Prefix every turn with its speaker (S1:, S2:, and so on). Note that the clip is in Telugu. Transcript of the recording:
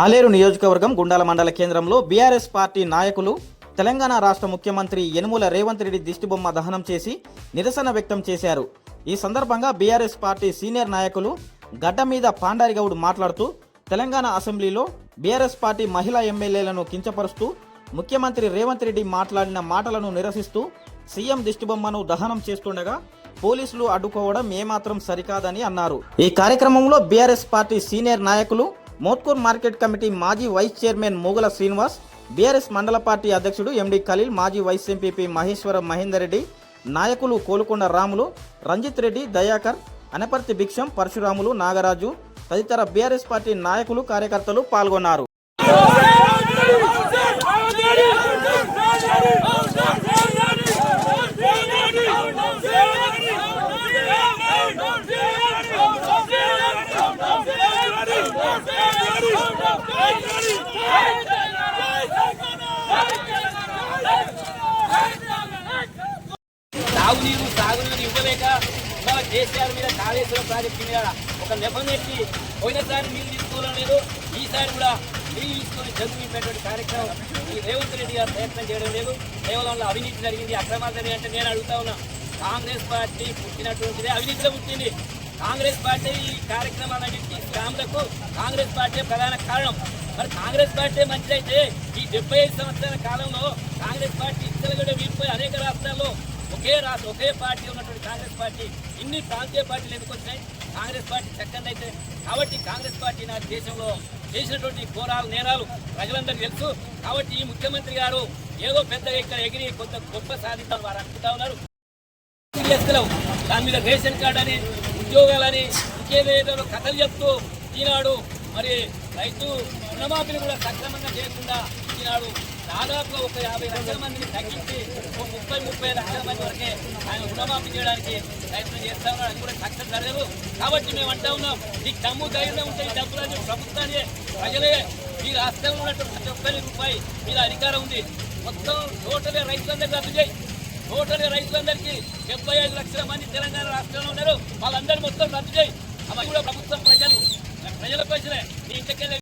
S1: ఆలేరు నియోజకవర్గం గుండాల మండల కేంద్రంలో బీఆర్ఎస్ పార్టీ నాయకులు తెలంగాణ రాష్ట్ర ముఖ్యమంత్రి యనుమల రేవంత్ రెడ్డి దిష్టిబొమ్మ దహనం చేసి నిరసన వ్యక్తం చేశారు. ఈ సందర్భంగా బీఆర్ఎస్ పార్టీ సీనియర్ నాయకులు గడ్డ మీద పాండారిగౌడ్ మాట్లాడుతూ తెలంగాణ అసెంబ్లీలో బీఆర్ఎస్ పార్టీ మహిళా ఎమ్మెల్యేలను కించపరుస్తూ ముఖ్యమంత్రి రేవంత్ రెడ్డి మాట్లాడిన మాటలను నిరసిస్తూ సీఎం దిష్టిబొమ్మను దహనం చేస్తుండగా పోలీసులు అడ్డుకోవడం ఏమాత్రం సరికాదని అన్నారు. ఈ కార్యక్రమంలో బీఆర్ఎస్ పార్టీ సీనియర్ నాయకులు మోత్కూర్ మార్కెట్ కమిటీ మాజీ vice chairman Mugala Srinivas BRS mandal party అధ్యక్షుడు ఎండి ఖలీల్ మాజీ వైస్ ఎంపీపీ మహేశ్వరం మహేందర్ రెడ్డి నాయకులు కోలుకొండ రాములు రంజిత్ రెడ్డి దయాకర్ అనపర్తి భిక్షం పరశురాములు నాగరాజు తదితర బీఆర్ఎస్ పార్టీ నాయకులు కార్యకర్తలు పాల్గొన్నారు.
S2: తాగునీరు తాగునీరు ఇవ్వలేక ఇవాళ కేసీఆర్ మీద కాళేశ్వరం ప్రాజెక్టు మీద ఒక నెపం ఎత్తి పోయినసారి నీళ్ళు తీసుకోవడం లేదు ఈసారి కూడా నీళ్ళు తీసుకొని చదువుకునేటువంటి కార్యక్రమం ఈ రేవంత్ రెడ్డి గారు ప్రయత్నం చేయడం లేదు. కేవలం అవినీతి జరిగింది. అక్రమాలు జరిగింది అంటే నేను అడుగుతా ఉన్నా. కాంగ్రెస్ పార్టీ పుట్టినటువంటిదే అవినీతిలో పుట్టింది. కాంగ్రెస్ పార్టీ ఈ కార్యక్రమాలన్నింటికి స్కామ్లకు కాంగ్రెస్ పార్టీ ప్రధాన కారణం. మరి కాంగ్రెస్ పార్టీ మంచిదైతే ఈ డెబ్బై ఐదు సంవత్సరాల కాలంలో ఒకే రాష్ట్ర ఒకే పార్టీ ఉన్నటువంటి కాంగ్రెస్ పార్టీ ఇన్ని ప్రాంతీయ పార్టీలు ఎందుకు వచ్చాయి కాంగ్రెస్ పార్టీ చక్కని అయితే కాబట్టి కాంగ్రెస్ పార్టీ నా దేశంలో చేసినటువంటి ఘోరాలు నేరాలు ప్రజలందరికీ తెలుసు. కాబట్టి ఈ ముఖ్యమంత్రి గారు ఏదో పెద్దగా ఇక్కడ ఎగిరి కొంత గొప్ప సాధిద్దాం వారు అనుకుంటా ఉన్నారు. చేస్తలేవు దాని మీద రేషన్ కార్డు అని ఉద్యోగాలని ఇంకేదేదో కథలు చెప్తూ ఈనాడు మరి రైతు రుణమాఫీలు కూడా సక్రమంగా చేయకుండా ఈనాడు దాదాపుగా ఒక యాభై లక్షల మందిని తగ్గించి ఒక ముప్పై ముప్పై లక్షల మంది వరకే ఆయన రుణమాఫీ చేయడానికి ప్రయత్నం చేస్తా ఉన్నాడు. అది కూడా సక్సెస్ జరగదు కాబట్టి మేము అంటా ఉన్నాం నీకు దమ్ము ధైర్యం ఉంటే ఈ డబ్బులన్నీ ప్రభుత్వాన్ని ప్రజలే మీ రాష్ట్రంలో ఉన్నటువంటి ప్రతి ఒక్కరి రూపాయి మీద అధికారం ఉంది. మొత్తం టోటలే రైతులందరికీ రద్దు చేయి. టోటల్ రైతులందరికీ డెబ్బై ఐదు లక్షల మంది తెలంగాణ రాష్ట్రంలో ఉన్నారు. వాళ్ళందరూ మొత్తం రద్దు చేయి. అవి కూడా ప్రభుత్వం ప్రజలు. ప్రజల ప్రజలే మీ ఇంటికెళ్ళి